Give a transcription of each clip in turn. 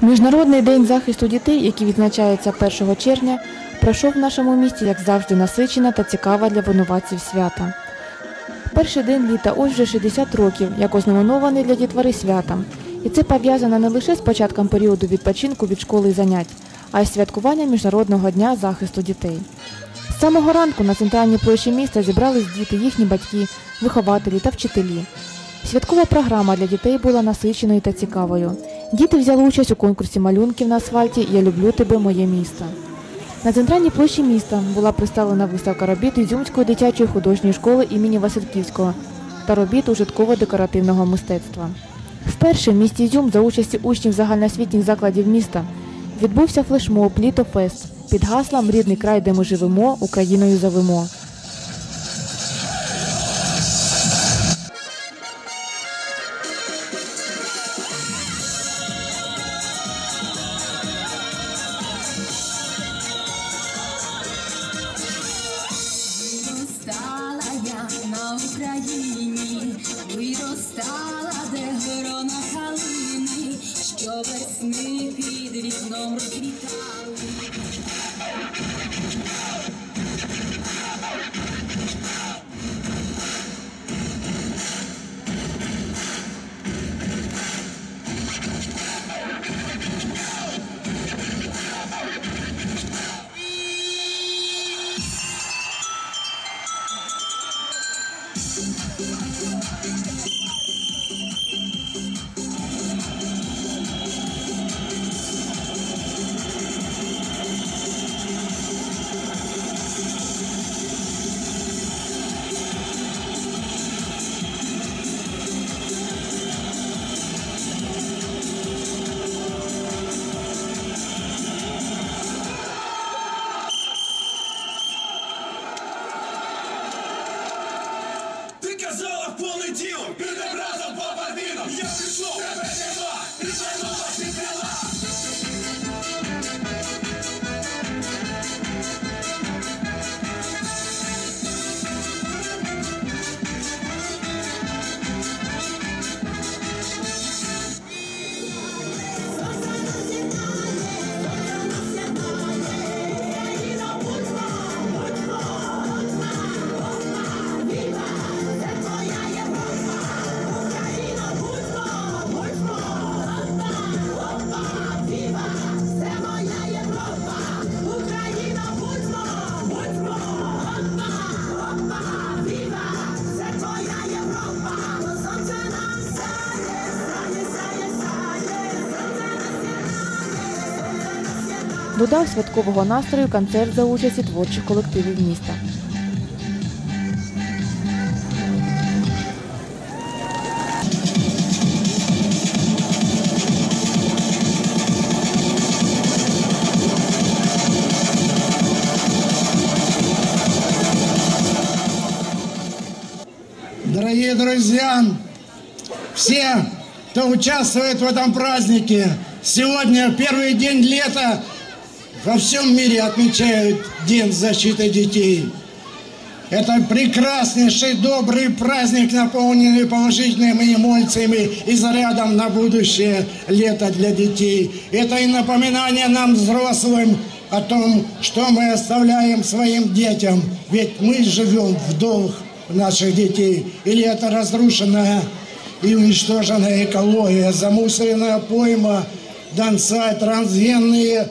Міжнародний день захисту дітей, який відзначається 1 червня, пройшов в нашому місті, як завжди, насичена та цікава для винуватців свята. Перший день літа ось вже 60 років, як ознаменований для дітвори святом. І це пов'язано не лише з початком періоду відпочинку від школи і занять, а й святкуванням Міжнародного дня захисту дітей. З самого ранку на центральній площі міста зібрались діти, їхні батьки, вихователі та вчителі. Святкова програма для дітей була насиченою та цікавою. Діти взяли участь у конкурсі малюнків на асфальті Я люблю тебе, моє місто. На центральній площі міста була представлена виставка робіт Ізюмської дитячої художньої школи імені Васильківського та робіт ужитково-декоративного мистецтва. Вперше в місті Ізюм за участі учнів загальноосвітніх закладів міста відбувся флешмоб Літофест під гаслом Рідний край, де ми живемо, Україною завимо. Додав святкового настрою концерт за участі творчих колективів міста. Дорогие друзья, все, кто участвует в этом празднике, сегодня первый день лета во всем мире отмечают День защиты детей. Это прекраснейший, добрый праздник, наполненный положительными эмоциями и зарядом на будущее лето для детей. Это и напоминание нам, взрослым, о том, что мы оставляем своим детям. Ведь мы живем в долг наших детей. Или это разрушенная и уничтоженная экология, замусоренная пойма, донца, трансгенные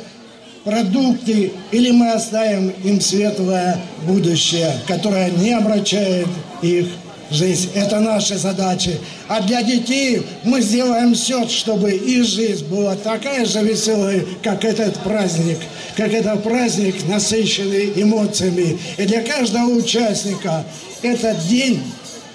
продукты, или мы оставим им светлое будущее, которое не обращает их жизнь. Это наши задачи. А для детей мы сделаем все, чтобы их жизнь была такая же веселой, как этот праздник. Как этот праздник, насыщенный эмоциями. И для каждого участника этот день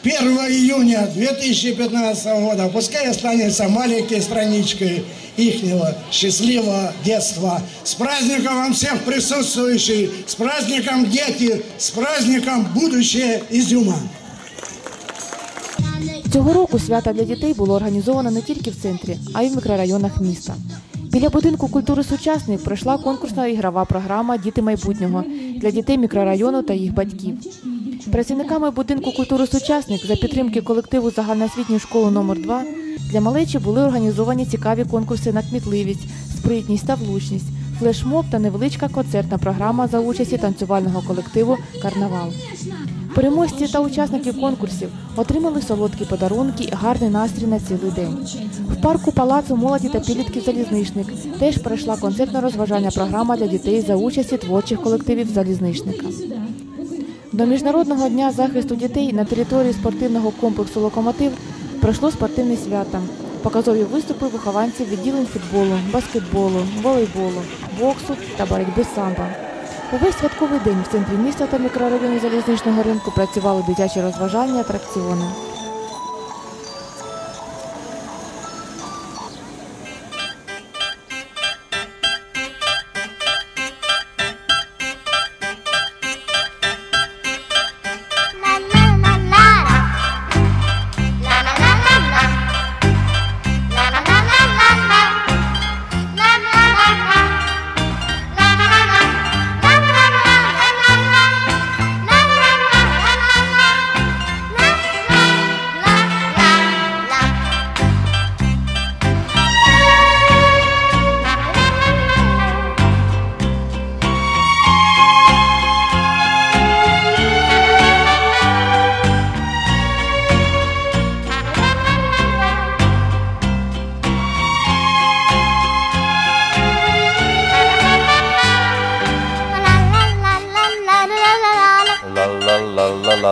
1 июня 2015 года пускай останется маленькой страничкой ихнего счастливого детства. С праздником вам всех присутствующих, с праздником дети, с праздником будущее Изюма. Цього року свято для дітей було організовано не тільки в центрі, а й в мікрорайонах міста. Біля будинку культури сучасних пройшла конкурсна ігрова програма Діти майбутнього для дітей мікрорайону та їх батьків. Працівниками будинку культури сучасник за підтримки колективу загальноосвітньої школи номер 2 для малечі були організовані цікаві конкурси на кмітливість, спритність та влучність, флешмоб та невеличка концертна програма за участі танцювального колективу Карнавал. Переможці та учасники конкурсів отримали солодкі подарунки і гарний настрій на цілий день. В парку палацу молоді та підлітків залізничник теж пройшла концертно-розважальна програма для дітей за участі творчих колективів залізничника. До Міжнародного дня захисту дітей на території спортивного комплексу Локомотив пройшло спортивне свято. Показові виступи вихованців відділень футболу, баскетболу, волейболу, боксу та боротьби самбо. Увесь святковий день в центрі міста та мікрорайоні залізничного ринку працювали дитячі розважальні атракціони.